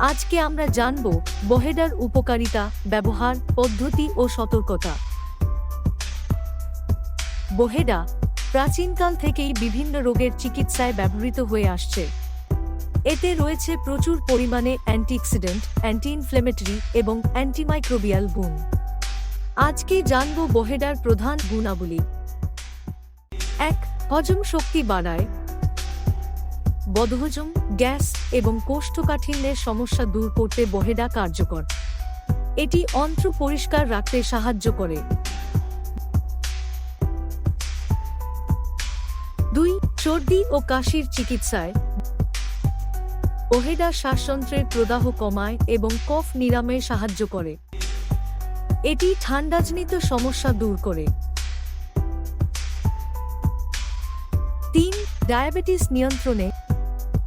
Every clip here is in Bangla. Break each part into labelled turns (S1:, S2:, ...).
S1: আজকে আমরা জানব বহেডার উপকারিতা, ব্যবহার, পদ্ধতি ও সতর্কতা। বহেডা প্রাচীনকাল থেকেই বিভিন্ন রোগের চিকিৎসায় ব্যবহৃত হয়ে আসছে। এতে রয়েছে প্রচুর পরিমাণে অ্যান্টিঅক্সিডেন্ট অ্যান্টি ইনফ্লেমেটরি এবং অ্যান্টিমাইক্রোবিয়াল গুণ। আজকে জানব বহেডার প্রধান গুণাবলী। এক, হজম শক্তি বাড়ায়। বদহজম, গ্যাস এবং কোষ্ঠকাঠিন্যের সমস্যা দূর করতে বহেডা কার্যকর। এটি অন্ত্র পরিষ্কার রাখতে সাহায্য করে। দুই, সর্দি ও কাশির চিকিৎসায় বহেডা শ্বাসযন্ত্রের প্রদাহ কমায় এবং কফ নিরাময়ে সাহায্য করে। এটি ঠান্ডাজনিত সমস্যা দূর করে। তিন, ডায়াবেটিস নিয়ন্ত্রণে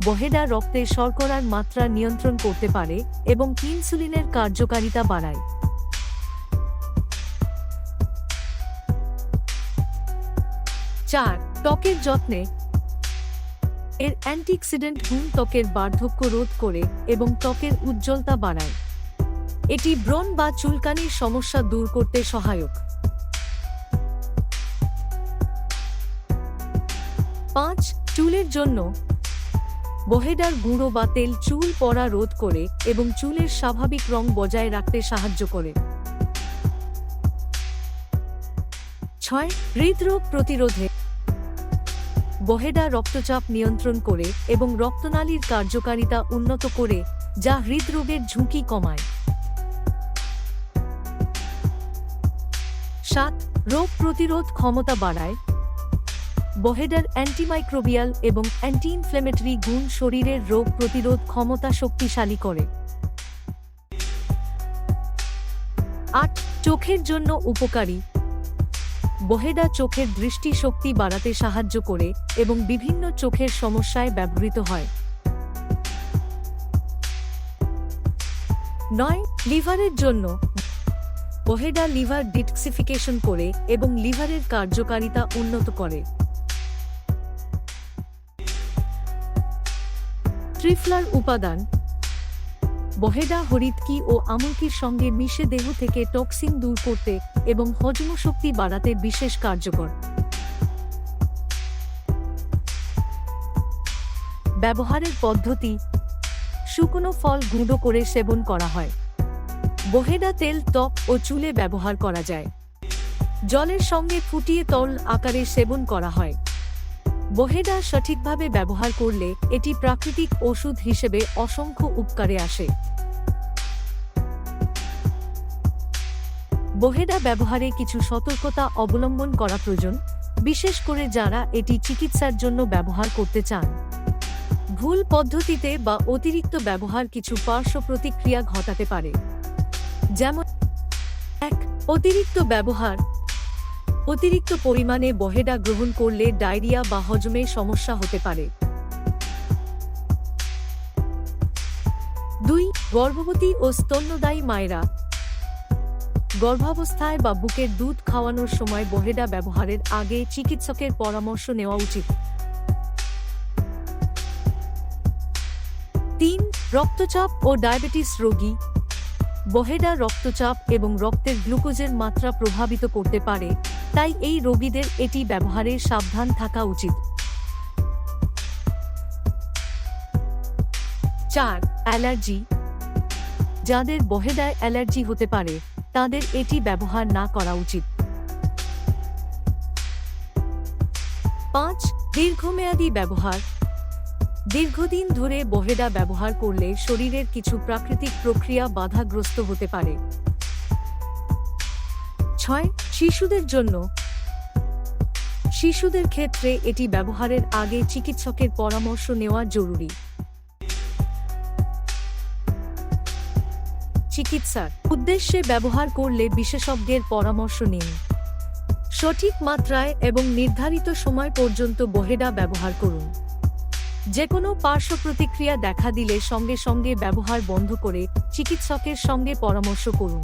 S1: বহেডা রক্তে শর্করার মাত্রা নিয়ন্ত্রণ করতে পারে এবং ইনসুলিনের কার্যকারিতা বাড়ায়। চার, ত্বকের যত্নে। এর অ্যান্টিঅক্সিডেন্ট গুণ ত্বকের বার্ধক্য রোধ করে এবং ত্বকের উজ্জ্বলতা বাড়ায়। এটি ব্রণ বা চুলকানির সমস্যা দূর করতে সহায়ক। পাঁচ, চুলের জন্য। বহেডার গুঁড়ো বা তেল চুল পড়া রোধ করে এবং চুলের স্বাভাবিক রং বজায় রাখতে সাহায্য করে। ছয়, হৃদরোগ প্রতিরোধে। বহেডা রক্তচাপ নিয়ন্ত্রণ করে এবং রক্তনালীর কার্যকারিতা উন্নত করে, যা হৃদরোগের ঝুঁকি কমায়। সাত, রোগ প্রতিরোধ ক্ষমতা বাড়ায় বহেডার অ্যান্টিমাইক্রোবিয়াল এবং অ্যান্টি ইনফ্লেমেটরি গুণ শরীরের রোগ প্রতিরোধ ক্ষমতা শক্তিশালী করে। আট, চোখের জন্য উপকারী। বহেডা চোখের দৃষ্টিশক্তি বাড়াতে সাহায্য করে এবং বিভিন্ন চোখের সমস্যায় ব্যবহৃত হয়। নয়, লিভারের জন্য। বহেডা লিভার ডিটক্সিফিকেশন করে এবং লিভারের কার্যকারিতা উন্নত করে। ট্রিফলার উপাদান, বহেডা, হরিৎকি ও আমলকির সঙ্গে মিশে দেহ থেকে টক্সিন দূর করতে এবং হজম শক্তি বাড়াতে বিশেষ কার্যকর। ব্যবহারের পদ্ধতি, শুকনো ফল গুঁড়ো করে সেবন করা হয়। বহেডা তেল ত্বক ও চুলে ব্যবহার করা যায়। জলের সঙ্গে ফুটিয়ে তরল আকারে সেবন করা হয়। বহেডা সঠিকভাবে ব্যবহার করলে এটি প্রাকৃতিক ওষুধ হিসেবে অসংখ্য উপকারে আসে। বহেডা ব্যবহারে কিছু সতর্কতা অবলম্বন করা প্রয়োজন, বিশেষ করে যারা এটি চিকিৎসার জন্য ব্যবহার করতে চান। ভুল পদ্ধতিতে বা অতিরিক্ত ব্যবহার কিছু পার্শ্ব প্রতিক্রিয়া ঘটাতে পারে। যেমন, এক, অতিরিক্ত ব্যবহার অতিরিক্ত পরিমাণে বহেডা গ্রহণ করলে ডায়রিয়া বা হজমে সমস্যা হতে পারে। দুই, গর্ভবতী ও স্তন্যদায়ী মায়েরা। গর্ভাবস্থায় বা বুকের দুধ খাওয়ানোর সময় বহেডা ব্যবহারের আগে চিকিৎসকের পরামর্শ নেওয়া উচিত। তিন, রক্তচাপ ও ডায়াবেটিস রোগী। বহেডা রক্তচাপ এবং রক্তের গ্লুকোজের মাত্রা প্রভাবিত করতে পারে। তাই এই রোগীদের এটি ব্যবহারে সাবধান থাকা উচিত। চার, অ্যালার্জি। যাদের বহেদায় অ্যালার্জি হতে পারে, তাদের এটি ব্যবহার না করা উচিত। পাঁচ, দীর্ঘমেয়াদী ব্যবহার। দীর্ঘদিন ধরে বহেদা ব্যবহার করলে শরীরের কিছু প্রাকৃতিক প্রক্রিয়া বাধাগ্রস্ত হতে পারে। ছয়, শিশুদের জন্য। শিশুদের ক্ষেত্রে এটি ব্যবহারের আগে চিকিৎসকের পরামর্শ নেওয়া জরুরি। চিকিৎসার উদ্দেশ্যে ব্যবহার করলে বিশেষজ্ঞের পরামর্শ নিন। সঠিক মাত্রায় এবং নির্ধারিত সময় পর্যন্ত বহেডা ব্যবহার করুন। যে কোনো পার্শ্ব প্রতিক্রিয়া দেখা দিলে সঙ্গে সঙ্গে ব্যবহার বন্ধ করে চিকিৎসকের সঙ্গে পরামর্শ করুন।